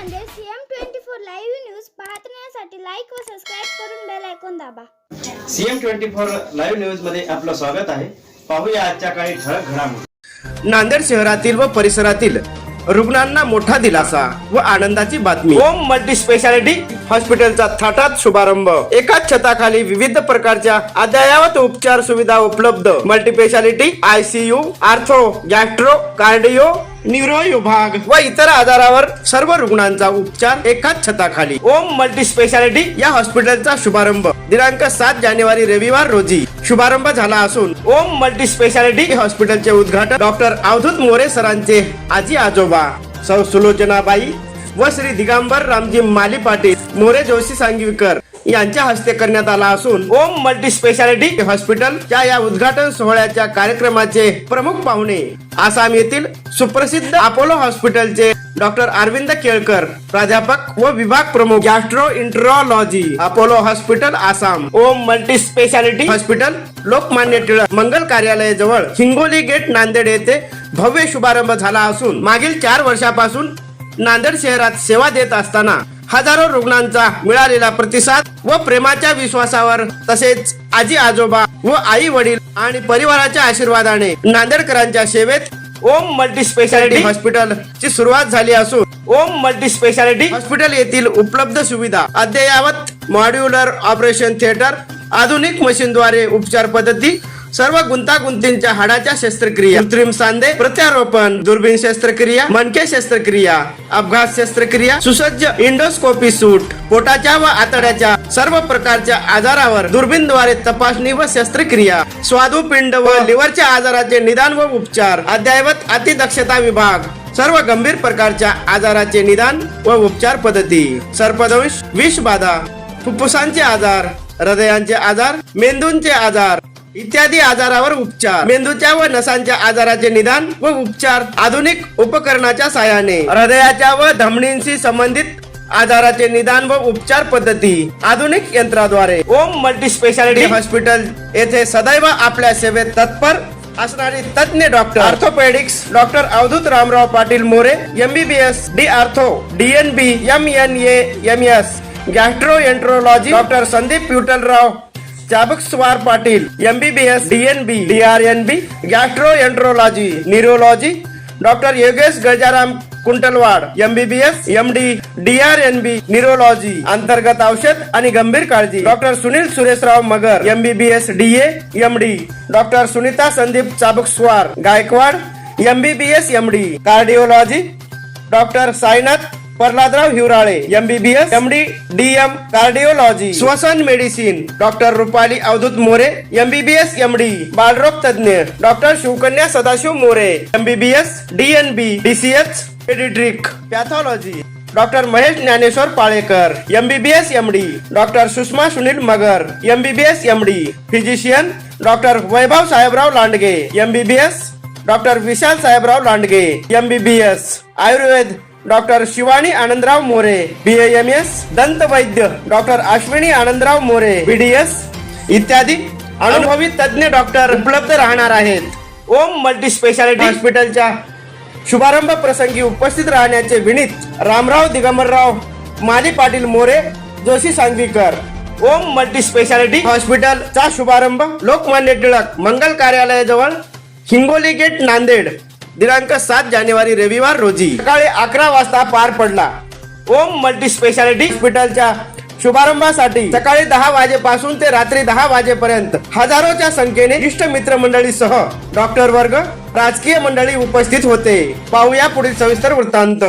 CM twenty four live news पाहण्यासाठी like व subscribe करून बेल ऐकून दाबा. सीएम ट्वेंटी फोर लाईव्ह न्यूजमध्ये आपलं स्वागत आहे. पाहूया आजच्या काही ठळक घडामोडी. नांदेड शहरातील व परिसरातील रुग्णांना मोठा दिलासा व आनंदाची बातमी. ओम मल्टी स्पेशालिटी हॉस्पिटलचा थाटात शुभारंभ. एकाच छताखाली विविध प्रकारच्या अद्ययावत उपचार सुविधा उपलब्ध. Multi speciality ICU ortho gastro cardio neuro विभाग. व इतर आजारावर सर्व रुग्णांचा उपचार एकाच छताखाली. ओम मल्टी स्पेशालिटी या हॉस्पिटलचा शुभारंभ. दिनांक सात जानेवारी रविवार रोजी शुभारंभ झाला असून ओम मल्टी स्पेशालिटी हॉस्पिटलचे उद्घाटन डॉक्टर अवधूत मोरे सरांचे आजी आजोबा. सौ सुलोचनाबाई व श्री दिगंबर रामजी माली पाटील मोरे जोशी सांगवीकर. यांच्या हस्ते करण्यात आला असून ओम मल्टी स्पेशालिटी हॉस्पिटलच्या या उद्घाटन सोहळ्याच्या कार्यक्रमाचे प्रमुख पाहुणे आसाम येथील सुप्रसिद्ध अपोलो हॉस्पिटलचे डॉक्टर अरविंद केळकर प्राध्यापक व विभाग प्रमुख gastroenterology Apollo hospital Assam Om multi speciality hospital Lokmanya Tilak मंगल कार्यालयाजवळ हिंगोली गेट नांदेड येथे भव्य शुभारंभ झाला असून मागील चार वर्षापासून नांदेड शहरात सेवा देत असताना हजारो रुग्णांचा मिळालेला प्रतिसाद व प्रेमाच्या विश्वासावर तसेच आजी आजोबा व आई वडील आणि परिवाराच्या आशीर्वादाने नांदेडकरांच्या सेवेत ओम मल्टी स्पेशालिटी हॉस्पिटल ची सुरुवात झाली असून ओम मल्टी स्पेशालिटी हॉस्पिटल येथील उपलब्ध सुविधा अद्ययावत मॉड्युलर ऑपरेशन थिएटर आधुनिक मशीनद्वारे उपचार पद्धती सर्व गुंतागुंतींच्या हाडाच्या शस्त्रक्रिया. कृत्रिम सांधे प्रत्यारोपण दुर्बीण शस्त्रक्रिया मनके शस्त्रक्रिया अपघात शस्त्रक्रिया सुसज्ज इंडोस्कोपी सूट पोटाच्या व आतड्याच्या सर्व प्रकारच्या आजारावर दुर्बीणद्वारे तपासणी व शस्त्रक्रिया. स्वादुपिंड व लिव्हरच्या आजाराचे निदान व उपचार. अद्ययावत अतिदक्षता विभाग. सर्व गंभीर प्रकारच्या आजाराचे निदान व उपचार पद्धती. सर्पदंश विषबाधा फुफ्फुसांचे आजार हृदयांचे आजार मेंदूंचे आजार इत्यादी आजारावर उपचार. मेंदूच्या व नसांच्या आजाराचे निदान व उपचार आधुनिक उपकरणाच्या साहाय्याने. हृदयाच्या व धमनींशी संबंधित आजाराचे निदान व उपचार पद्धती आधुनिक यंत्राद्वारे. ओम मल्टी स्पेशालिटी हॉस्पिटल येथे सदैव आपल्या सेवेत तत्पर असणारी तज्ञ doctor orthopaedics doctor Avdhoot Ramrao Patil More MBBS D ortho DNB M N M S gastroenterology doctor Sandeep Vitthalrao Chabukswar Patil MBBS DNB DRNB gastroenterology neurology doctor Yogesh Gajaram Kuntalwad MBBS MD DRNB neurology अंतर्गत औषध आणि गंभीर काळजी doctor Sunil Sureshrao Magar MBBS DA MD doctor Sunita Sandeep Chabukswar Gaikwad MBBS MD cardiology doctor Sainath Pralhadrao Hiwrale MBBS MD DM cardiology श्वसन medicine doctor Rupali Avdhoot More MBBS MD बालरोग तज्ञ doctor Shivkanya Sadashiv More MBBS DNB DCH paediatric pathology doctor Mahesh Dnyaneshwar Palekar MBBS MD doctor Sushma Sunil Magar MBBS MD physician doctor Vaibhav Sahebrao Landge MBBS doctor Vishal Sahebrao Landge MBBS Ayurveda doctor Shivani Anandrao More B M S दंत वैद्य doctor Ashwini Anandrao More BDS इत्यादी अनुभवी तज्ञ doctor उपलब्ध राहणार आहेत. ओम multi speciality हॉस्पिटलच्या शुभारंभ प्रसंगी उपस्थित राहण्याचे विनीत रामराव दिगंबरराव माली पाटील मोरे जोशी सांगवीकर. ओम मल्टी स्पेशालिटी हॉस्पिटलचा शुभारंभ लोकमान्य टिळक मंगल कार्यालयाजवळ हिंगोली गेट नांदेड दिनांक सात जानेवारी रविवार रोजी सकाळी अकरा वाजता पार पडला. ओम मल्टी स्पेशालिटी हॉस्पिटलच्या शुभारंभासाठी सकाळी दहा वाजेपासून ते रात्री दहा वाजेपर्यंत हजारोच्या संख्येने इष्ट मित्र मंडळीसह डॉक्टर वर्ग राजकीय मंडळी उपस्थित होते. पाहूया पुढील सविस्तर वृत्तांत.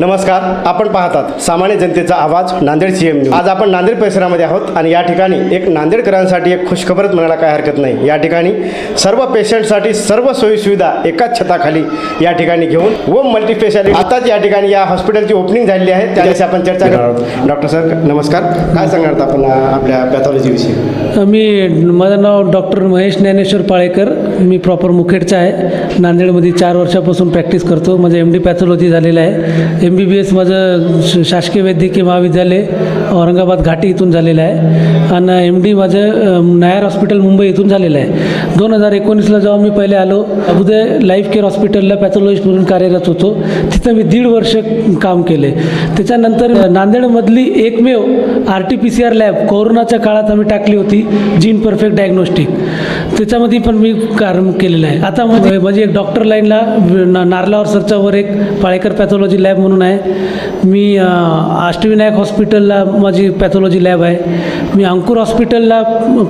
नमस्कार आपण पाहतात सामान्य जनतेचा आवाज नांदेड सीएम न्यूज आज आपण नांदेड परिसरामध्ये आहोत आणि या ठिकाणी एक नांदेडकरांसाठी एक खुशखबरच म्हणायला काय हरकत नाही. या ठिकाणी सर्व पेशंटसाठी सर्व सोयीसुविधा एकाच छताखाली या ठिकाणी घेऊन व मल्टीस्पेशालिटी आताच या ठिकाणी या हॉस्पिटलची ओपनिंग झालेली आहे. त्याच्याशी आपण चर्चा करणार आहोत डॉक्टर सर नमस्कार. काय सांगणार आपण आपल्या पॅथॉलॉजीविषयी मी माझं नाव डॉक्टर महेश ज्ञानेश्वर पाळेकर. मी प्रॉपर मुखेडचा आहे. नांदेडमध्ये चार वर्षापासून प्रॅक्टिस करतो. माझं एम डी पॅथॉलॉजी झालेलं आहे. एम बी बी एस माझं श शासकीय वैद्यकीय महाविद्यालय औरंगाबाद घाटी इथून झालेलं आहे. आणि एम डी माझं नायर हॉस्पिटल मुंबई इथून झालेलं आहे. दोन हजार एकोणीसला जेव्हा मी पहिले आलो अगोदर लाईफ केअर हॉस्पिटलला पॅथॉलॉजिस्ट म्हणून कार्यरत होतो. तिथं मी दीड वर्ष काम केले. त्याच्यानंतर नांदेडमधली एकमेव R T P C R lab कोरोनाच्या काळात आम्ही टाकली होती जीन परफेक्ट डायग्नोस्टिक त्याच्यामध्ये पण मी काम केलेलं आहे. आता म्हणजे म्हणजे एक डॉक्टर लाईनला नारलावर सरच्यावर एक पाळेकर पॅथॉलॉजी लॅब म्हणून आहे. मी अष्टविनायक हॉस्पिटलला माझी पॅथॉलॉजी लॅब आहे. मी अंकुर हॉस्पिटलला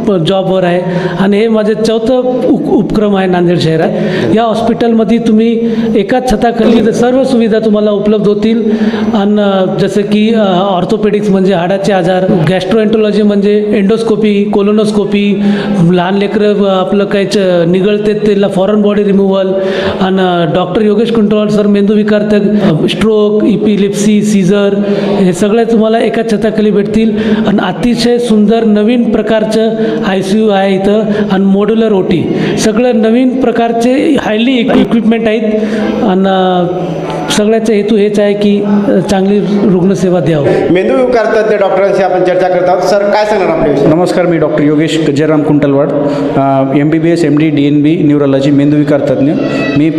प- जॉबवर आहे. आणि हे माझे चौथं उप उपक्रम आहे नांदेड शहरात. या हॉस्पिटलमध्ये तुम्ही एकाच छताखाली सर्व सुविधा तुम्हाला उपलब्ध होतील. आणि जसं की ऑर्थोपेडिक्स म्हणजे हाडाचे आजार गॅस्ट्रोएन्टोलॉजी म्हणजे एंडोस्कोपी कोलोनोस्कोपी लहान लेकरं आपलं काही च- निगळते त्याला फॉरेन बॉडी रिमूव्हल आणि डॉक्टर योगेश कुंटवाल सर मेंदू विकारतक स्ट्रोक इपिलिप्सी सीझर हे सगळे तुम्हाला एका छताखाली भेटतील. आणि अतिशय सुंदर नवीन प्रकारचं आय सी यू आहे इथं आणि मॉड्युलर ओटी सगळं नवीन प्रकारचे हायली इक्विपमेंट आहेत. आणि सगळ्याचा हेतू हेच आहे की चांगली रुग्णसेवा द्यावं. मेंदू विकार तज्ज्ञ डॉक्टरांशी आपण चर्चा करत आहोत. सर काय सांगणार आपल्याविषयी नमस्कार मी doctor Yogesh Jayram Kuntalwad. M B B S M D D N B neurology मेंदूविकार तज्ज्ञ मी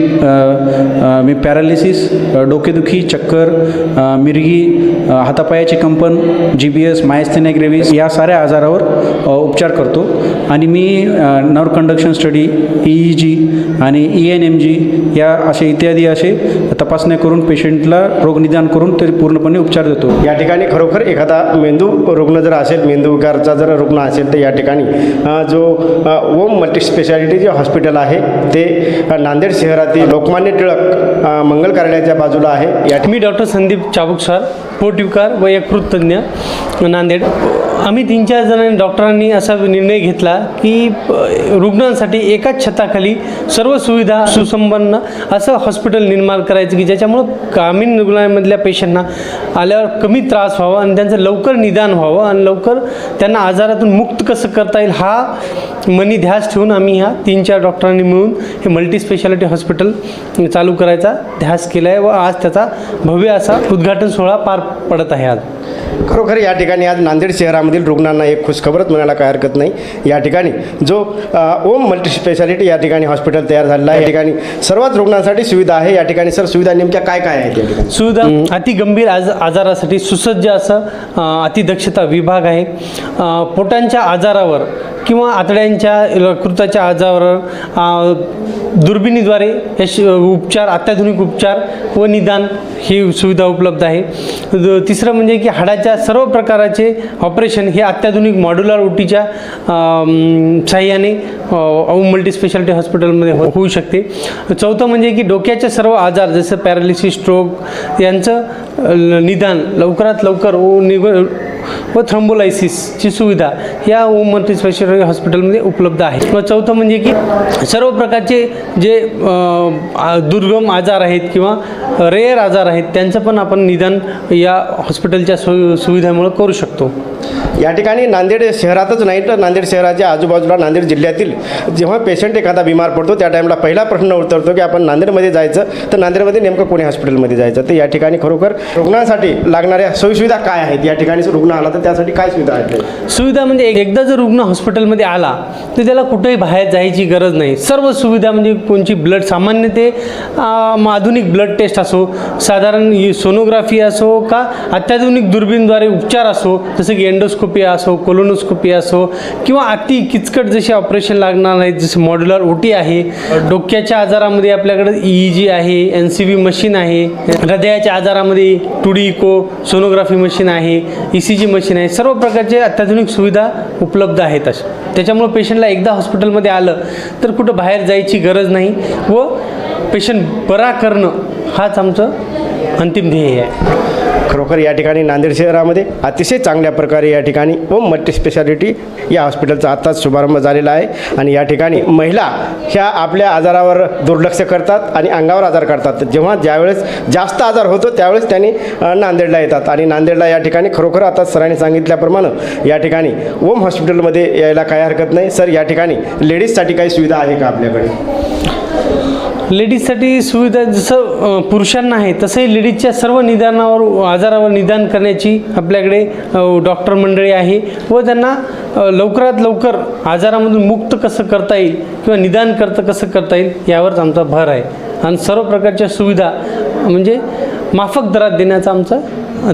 मी पॅरालिसिस डोकेदुखी चक्कर मिरगी हातापायाची कंपन जी बी एस मायस्थेनिया ग्रेव्हिस या साऱ्या आजारावर उपचार करतो. आणि मी nerve conduction study E E G आणि ई एन एम जी या असे इत्यादी असे तपासण्या करून पेशंटला रोगनिदान करून ते पूर्णपणे उपचार देतो. या ठिकाणी खरोखर एखादा मेंदू रुग्ण जर असेल मेंदू विकारचा जर रुग्ण असेल तर या ठिकाणी जो ओम मल्टी स्पेशालिटी जे हॉस्पिटल आहे ते नांदेड शहरातील लोकमान्य टिळक मंगल कार्यालयाच्या बाजूला आहे. या मी डॉक्टर संदीप चाबुक सर. पोटिवकार व एक कृतज्ञ नांदेड. आम्ही तीन चार जणांनी डॉक्टरांनी असा निर्णय घेतला की रुग्णांसाठी एकाच छताखाली सर्व सुविधा सुसंपन्न असं हॉस्पिटल निर्माण करायचं की ज्याच्यामुळं ग्रामीण रुग्णालयामधल्या पेशंटना आल्यावर कमी त्रास व्हावा आणि त्यांचं लवकर निदान व्हावं आणि लवकर त्यांना आजारातून मुक्त कसं करता येईल हा मनी ध्यास ठेवून आम्ही ह्या तीन चार डॉक्टरांनी मिळून हे मल्टी स्पेशालिटी हॉस्पिटल चालू करायचा ध्यास केला आहे व आज त्याचा भव्य असा उद्घाटन सोहळा पार पडत आहे आज. खरोखर या ठिकाणी आज नांदेड शहरामधील रुग्णांना एक खुशखबरच म्हणायला काय हरकत नाही. या ठिकाणी जो ओम मल्टी स्पेशालिटी या ठिकाणी हॉस्पिटल तयार झालेलं आहे. या ठिकाणी सर्वच रुग्णांसाठी सुविधा आहे. या ठिकाणी सर सुविधा नेमक्या काय काय आहेत या ठिकाणी? सुविधा अति गंभीर आज आजारासाठी सुसज्ज असं अतिदक्षता विभाग आहे. पोटांच्या आजारावर किंवा आतड्यांच्या कृताच्या आजारावर दुर्बिणीद्वारे हे श- उपचार अत्याधुनिक उपचार व निदान ही सुविधा उपलब्ध आहे. द- तिसरं म्हणजे की हाडाच्या सर्व प्रकाराचे ऑपरेशन हे अत्याधुनिक मॉड्युलर ओटीच्या साह्याने मल्टीस्पेशालिटी हॉस्पिटलमध्ये हो-, होऊ शकते. चौथं म्हणजे की डोक्याचे सर्व आजार जसं पॅरालिसिस स्ट्रोक यांचं ल- निदान लवकरात लवकर व व थ्रम्बोलायसिसची सुविधा या ओम मल्टी स्पेशालिटी हॉस्पिटलमध्ये उपलब्ध आहे. व चौथं म्हणजे की सर्व प्रकारचे जे दुर्गम आजार आहेत किंवा रेअर आजार आहेत त्यांचं पण आपण निदान या हॉस्पिटलच्या सु सुविधामुळे करू शकतो. या ठिकाणी नांदेड शहरातच नाही तर नांदेड शहराच्या आजूबाजूला नांदेड जिल्ह्यातील जेव्हा पेशंट एखादा बिमार पडतो त्या टाईमला पहिला प्रश्न उतरतो की आपण नांदेडमध्ये जायचं तर नांदेडमध्ये नेमकं कोणी हॉस्पिटलमध्ये जायचं? तर या ठिकाणी खरोखर रुग्णांसाठी लागणाऱ्या सोयीसुविधा काय आहेत? या ठिकाणी जर रुग्ण आला तर त्यासाठी काय सुविधा आहेत? सुविधा म्हणजे एक- एकदा जर रुग्ण हॉस्पिटलमध्ये आला तर त्याला कुठेही बाहेर जायची गरज नाही. सर्व सुविधा म्हणजे कोणची ब्लड सामान्य ते आधुनिक ब्लड टेस्ट असो साधारण सोनोग्राफी असो का अत्याधुनिक दुर्बीनद्वारे उपचार असो जसं की एंडोस्को एंडोस्कोपी असो कोलोनोस्कोपी असो किंवा अति किचकट जसे ऑपरेशन लागणार नाहीत जसे मॉड्युलर ओटी आहे डोक्याच्या आजारामध्ये आपल्याकडे ई जी आहे एन सी बी मशीन आहे हृदयाच्या आजारामध्ये two D echo sonography machine आहे ई सी जी मशीन आहे सर्व प्रकारचे अत्याधुनिक सुविधा उपलब्ध आहेत अशा. त्याच्यामुळं पेशंटला एकदा हॉस्पिटलमध्ये आलं तर कुठं बाहेर जायची गरज नाही व पेशंट बरा करणं हाच आमचं अंतिम ध्येय आहे. खरोखर या ठिकाणी नांदेड शहरामध्ये अतिशय चांगल्या प्रकारे या ठिकाणी ओम मल्टीस्पेशालिटी या हॉस्पिटलचा आत्ताच शुभारंभ झालेला आहे. आणि या ठिकाणी महिला ह्या आपल्या आजारावर दुर्लक्ष करतात आणि अंगावर आजार करतात. जेव्हा ज्यावेळेस जास्त आजार होतो त्यावेळेस त्यांनी नांदेडला येतात. आणि नांदेडला या ठिकाणी खरोखर आता सरांनी सांगितल्याप्रमाणे या ठिकाणी ओम हॉस्पिटलमध्ये यायला काही हरकत नाही. सर या ठिकाणी लेडीजसाठी काही सुविधा आहे का आपल्याकडे? लेडीजसाठी सुविधा जसं पुरुषांना आहे तसंही लेडीजच्या सर्व निदानावर आजारावर निदान करण्याची आपल्याकडे डॉक्टर मंडळी आहे व त्यांना लवकरात लवकर आजारामधून मुक्त कसं करता येईल किंवा निदान करतं कसं करता येईल यावरच आमचा भर आहे. आणि सर्व प्रकारच्या सुविधा म्हणजे माफक दरात देण्याचा आमचं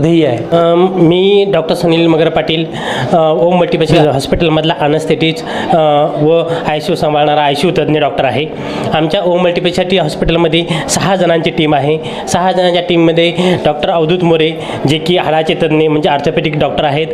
ध्येय आहे. मी डॉक्टर सुनील मगर पाटील ओम मल्टीपेशल हॉस्पिटलमधला अनस्थेटिज व आय सी यू सांभाळणारा आय सी यू तज्ज्ञ डॉक्टर आहे. आमच्या ओम मल्टीपेशालिटी हॉस्पिटलमध्ये सहा जणांची टीम आहे. सहा जणांच्या टीममध्ये डॉक्टर अवधूत मोरे जे की हाडाचे तज्ज्ञ म्हणजे ऑर्थोपेडिक डॉक्टर आहेत.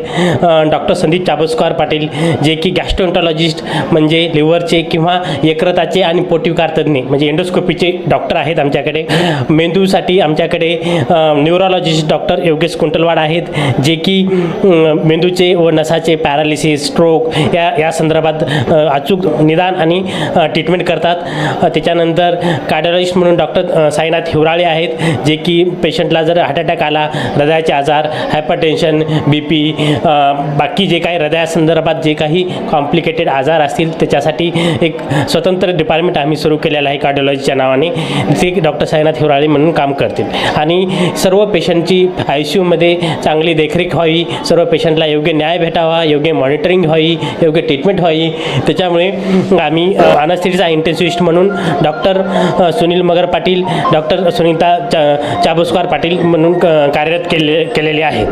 डॉक्टर संदीप चाबस्कार पाटील जे की गॅस्ट्रोन्टॉलॉजिस्ट म्हणजे लिव्हरचे किंवा यकृताचे आणि पोटिवकार तज्ज्ञ म्हणजे एंडोस्कोपीचे डॉक्टर आहेत आमच्याकडे. मेंदूसाठी आमच्याकडे न्यूरोलॉजिस्ट डॉक्टर योगेश कुंटलवाड आहेत जे की मेंदूचे व नसाचे पॅरालिसिस स्ट्रोक या या संदर्भात अचूक निदान आणि ट्रीटमेंट करतात. त्याच्यानंतर कार्डिओलॉजिस्ट म्हणून डॉक्टर साईनाथ हिवराळे आहेत जे की पेशंटला जर हार्ट अटॅक आला हृदयाचे आजार हायपरटेन्शन बी पी बाकी जे काही हृदयासंदर्भात जे काही कॉम्प्लिकेटेड आजार असतील त्याच्यासाठी एक स्वतंत्र डिपार्टमेंट आम्ही सुरू केलेलं आहे कार्डिओलॉजीच्या नावाने ते डॉक्टर साईनाथ हिवराळे म्हणून काम करतील. आणि सर्व पेशंटची आय यूमध्ये चांगली देखरेख व्हावी सर्व पेशंटला योग्य न्याय भेटावा योग्य मॉनिटरिंग व्हावी योग्य ट्रीटमेंट व्हावी. त्याच्यामुळे आम्ही अनस्थिटीचा इंटेन्सिव्हिस्ट म्हणून डॉक्टर सुनील मगर पाटील डॉक्टर सुनीता चा चाबुस्कार पाटील म्हणून क- कार्यरत केले केलेले आहेत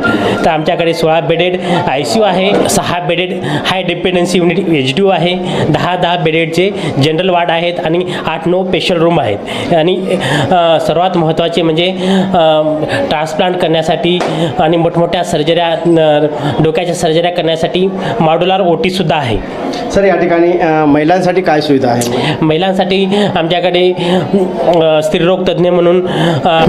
तर आमच्याकडे सोळा बेडेड आय सी यू आहे सहा bedded high dependency unit H D U आहे दहा दहा बेडेडचे जनरल वार्ड आहेत आणि आठ नऊ पेशल रूम आहेत. आणि सर्वात महत्त्वाचे म्हणजे ट्रान्सप्लांट करण्यासाठी आणि मोठमोठ्या सर्जऱ्या डोक्याच्या सर्जऱ्या करण्यासाठी मॉड्युलर ओ टीसुद्धा आहे. सर या ठिकाणी महिलांसाठी काय सुविधा आहे? महिलांसाठी आमच्याकडे स्त्रीरोग तज्ज्ञ म्हणून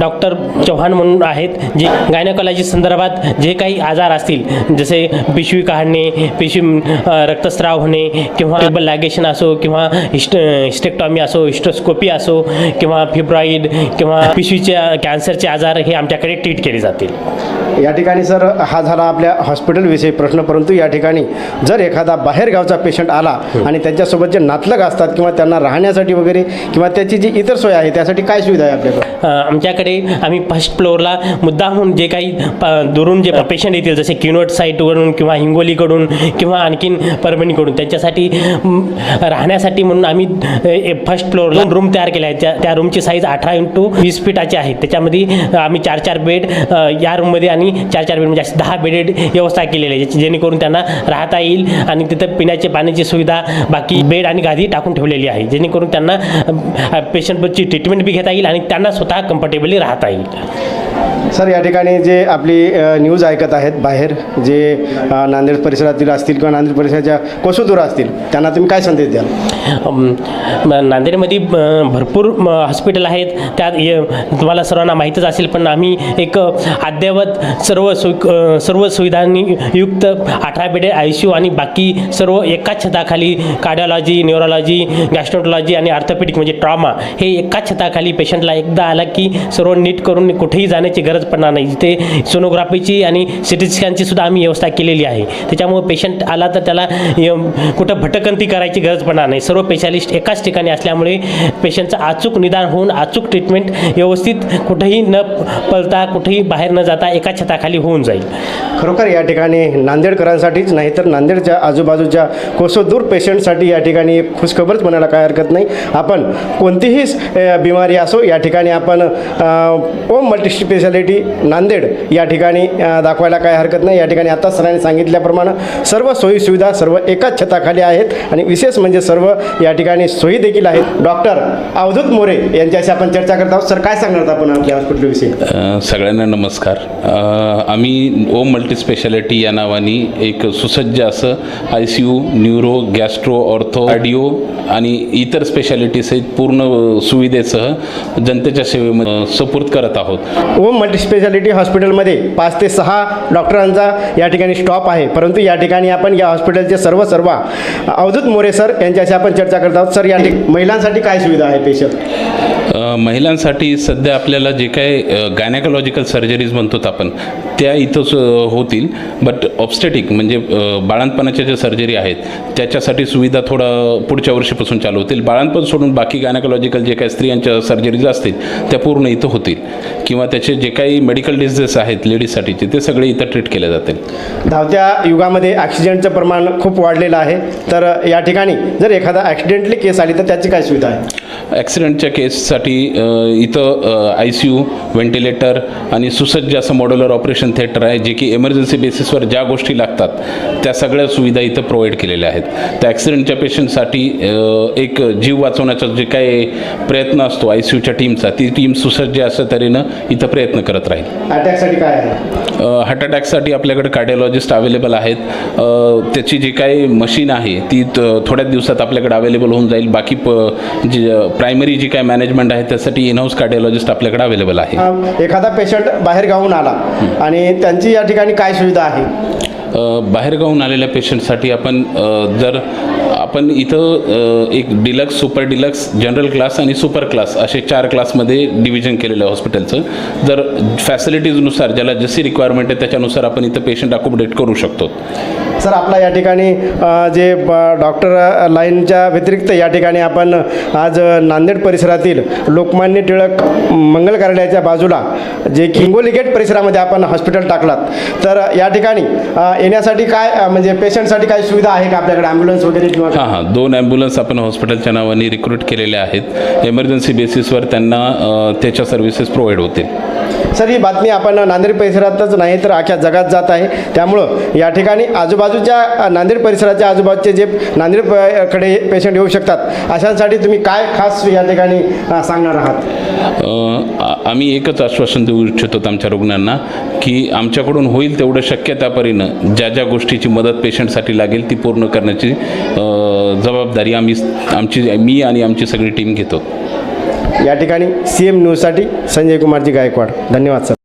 डॉक्टर चव्हाण म्हणून आहेत जे गायनकॉलॉजी संदर्भात जे काही आजार असतील जसे पिशवी काढणे पिशवी रक्तस्राव होणे किंवा टेबल लॅगेशन असो किंवा हिस्ट हिस्टेक्टॉमी असो हिस्टोस्कोपी असो किंवा फिब्रॉईड किंवा पिशवीच्या कॅन्सरचे आजार हे आमच्याकडे ट्रीट केले जातील. या ठिकाणी सर हा झाला आपल्या हॉस्पिटलविषयी प्रश्न. परंतु या ठिकाणी जर एखादा बाहेरगावचा पेशंट आला आणि त्यांच्यासोबत जे नातलग असतात किंवा त्यांना राहण्यासाठी वगैरे किंवा त्याची जी इतर सोय आहे त्यासाठी काय सुविधा आहे आपल्याकडे? आमच्याकडे आम्ही फर्स्ट फ्लोअरला मुद्दामहून जे काही प- दुरून जे पेशंट येतील जसे किनोट साईटवरून किंवा हिंगोलीकडून किंवा आणखीन परभणीकडून त्यांच्यासाठी राहण्यासाठी म्हणून आम्ही फर्स्ट फ्लोअर दोन रूम तयार केल्या आहेत त्या त्या रूमची साईज अठरा इंटू वीस फीटाची आहे. त्याच्यामध्ये आम्ही चार चार बेड या रूममध्ये आणि चार चार बेड म्हणजे असे दहा बेडेड व्यवस्था केलेली आहे ज्याची- जेणेकरून त्यांना राहता येईल आणि तिथं पिण्याची पाण्याची सुविधा बाकी बेड आणि गादी टाकून ठेवलेली आहे जेणेकरून त्यांना पेशंटची ट्रीटमेंट बी घेता येईल आणि त्यांना स्वतः कम्फर्टेबली राहता येईल. सर या ठिकाणी जे आपली न्यूज ऐकत आहेत बाहेर जे नांदेड परिसरातील असतील किंवा नांदेड परिसराच्या कोसोदूर असतील त्यांना तुम्ही काय संदेश द्याल? नांदेडमध्ये भरपूर हॉस्पिटल आहेत. त्यात तुम्हाला सर्वांना माहीतच असेल पण आम्ही एक अद्ययावत सर्व सु सर्व सुविधांनी युक्त अठरा बेडे आय सी यू आणि बाकी सर्व एकाच छताखाली कार्डिओलॉजी न्यूरोलॉजी गॅस्ट्रोंटॉलॉजी आणि ऑर्थोपेडिक म्हणजे ट्रॉमा हे एकाच छताखाली पेशंटला एकदा आला की सर्व नीट करून कुठेही जाण्याची गरज पडणार नाही. जिथे सोनोग्राफीची आणि सिटी स्कॅनची सुद्धा आम्ही व्यवस्था केलेली आहे. त्याच्यामुळे पेशंट आला तर त्याला य- कुठं भटकंती करायची गरज पडणार नाही. सर्व स्पेशालिस्ट एकाच ठिकाणी असल्यामुळे पेशंटचं अचूक निदान होऊन अचूक ट्रीटमेंट व्यवस्थित कुठेही न पळता कुठेही बाहेर न जाता एका छताखाली होऊन जाईल. खरोखर या ठिकाणी नांदेडकरांसाठीच नाही तर नांदेडच्या आजूबाजूच्या कोसोदूर पेशंटसाठी या ठिकाणी खुशखबरच म्हणायला काय हरकत नाही. आपण कोणतीही बिमारी असो या ठिकाणी आपण ओम मल्टी स्पेशालिटी नांदेड या ठिकाणी दाखवायला काय हरकत नाही. या ठिकाणी आता सरांनी सांगितल्याप्रमाणे सर्व सोयीसुविधा सर्व एकाच छताखाली आहेत आणि विशेष म्हणजे सर्व या ठिकाणी सोयी देखील आहेत. डॉक्टर अवधूत मोरे यांच्याशी आपण चर्चा करत आहोत. सर काय सांगणार आहात आपण आपल्या हॉस्पिटलविषयी सगळ्यांना नमस्कार. आम्ही ओम मल्टी मल्टीस्पेशालिटी या नावाने एक सुसज्ज असं I C U neuro gastro ortho cardio आणि इतर स्पेशालिटीसहित पूर्ण सुविधेसह जनतेच्या सेवेमध्ये सुपूर्द करत आहोत. ओम स्पेशालिटी हॉस्पिटलमध्ये पाच ते सहा डॉक्टरांचा या ठिकाणी स्टॉप आहे. परंतु या ठिकाणी आपण या हॉस्पिटलचे सर्व सर्व अवधूत मोरे सर यांच्याशी आपण चर्चा करत आहोत. सर या ठिक महिलांसाठी काय सुविधा आहे पेशल महिलांसाठी सध्या आपल्याला जे काय गायनेकोलॉजिकल सर्जरीज म्हणतो आपण त्या इथंच होतील. बट ऑब्स्टेटिक म्हणजे बाळंतपणाच्या ज्या सर्जरी आहेत त्याच्यासाठी सुविधा थोडं पुढच्या वर्षीपासून चालू होतील. बाळंतपण सोडून बाकी गायनेकोलॉजिकल जे काही स्त्रियांच्या सर्जरीज असतील त्या पूर्ण इथं होतील. किंवा त्याचे जे काही मेडिकल डिझीजेस आहेत लेडीजसाठीचे ते सगळे इथं ट्रीट केले जातील धावत्या युगामध्ये ॲक्सिडेंटचं प्रमाण खूप वाढलेलं आहे. तर या ठिकाणी जर एखादा ॲक्सिडेंटली केस आली तर त्याची काय सुविधा आहे? ॲक्सिडेंटच्या केससाठी इथं आय सी यू व्हेंटिलेटर आणि सुसज्ज असं मॉड्युलर ऑपरेशन थिएटर आहे जे की एमर्जन्सी बेसिसवर ज्या गोष्टी लागतात त्या सगळ्या सुविधा इथं प्रोव्हाइड केलेल्या आहेत. त्या ॲक्सिडेंटच्या पेशंटसाठी एक जीव वाचवण्याचा जे काही प्रयत्न असतो आय सी यूच्या टीमचा ती टीम सुसज्ज असं तऱ्हेनं इथं प्रयत्न करत राहील. अटॅकसाठी काय आहे? हार्ट अटॅकसाठी आपल्याकडे कार्डिओलॉजिस्ट अवेलेबल आहेत. अ, त्याची जी काही मशीन आहे ती त- थोड्याच दिवसात आपल्याकडे अवेलेबल होऊन जाईल. बाकी प जी प्रायमरी जी काय मॅनेजमेंट आहे त्यासाठी इन हाऊस कार्डिओलॉजिस्ट आपल्याकडे अवेलेबल आहे. अं, एखादा पेशंट बाहेर गावून आला आणि त्यांची या ठिकाणी काय सुविधा आहे? अ, बाहेरगावून आलेल्या पेशंटसाठी आपण अ, जर आपण इथं एक deluxe super deluxe general class आणि सुपर क्लास असे चार क्लासमध्ये डिव्हिजन केलेलं आहे हॉस्पिटलचं जर फॅसिलिटीजनुसार ज्याला जशी रिक्वायरमेंट आहे त्याच्यानुसार आपण इथं पेशंट अकोमोडेट करू शकतो. सर आपला या ठिकाणी जे डॉक्टर लाईनच्या व्यतिरिक्त या ठिकाणी आपण आज नांदेड परिसरातील लोकमान्य टिळक मंगल कार्यालयाच्या बाजूला जे की हिंगोली गेट परिसरामध्ये आपण हॉस्पिटल टाकलात. तर या ठिकाणी येण्यासाठी काय म्हणजे पेशंटसाठी काय सुविधा आहे का आपल्याकडे? ॲम्ब्युलन्स वगैरे किंवा हां हां. दोन ॲम्ब्युलन्स आपण हॉस्पिटलच्या नावाने रिक्रूट केलेल्या आहेत. एमर्जन्सी बेसिसवर त्यांना त्याच्या सर्व्हिसेस प्रोव्हाइड होतील. सर ही बातमी आपण नांदेड परिसरातच नाही तर अख्ख्या जगात जात आहे. त्यामुळं या ठिकाणी आजूबाजूच्या नांदेड परिसराच्या आजूबाजूचे जे नांदेडकडे पेशंट येऊ शकतात अशांसाठी तुम्ही काय खास या ठिकाणी सांगणार आहात? आम्ही एकच आश्वासन देऊ इच्छितो आमच्या रुग्णांना की आमच्याकडून होईल तेवढं शक्य त्यापरीनं ज्या ज्या गोष्टीची मदत पेशंटसाठी लागेल ती पूर्ण करण्याची जबाबदारी आम्ही आमची मी आणि आमची सगळी टीम घेतो. या ठिकाणी सी एम न्यूजसाठी संजय कुमारजी गायकवाड. धन्यवाद सर.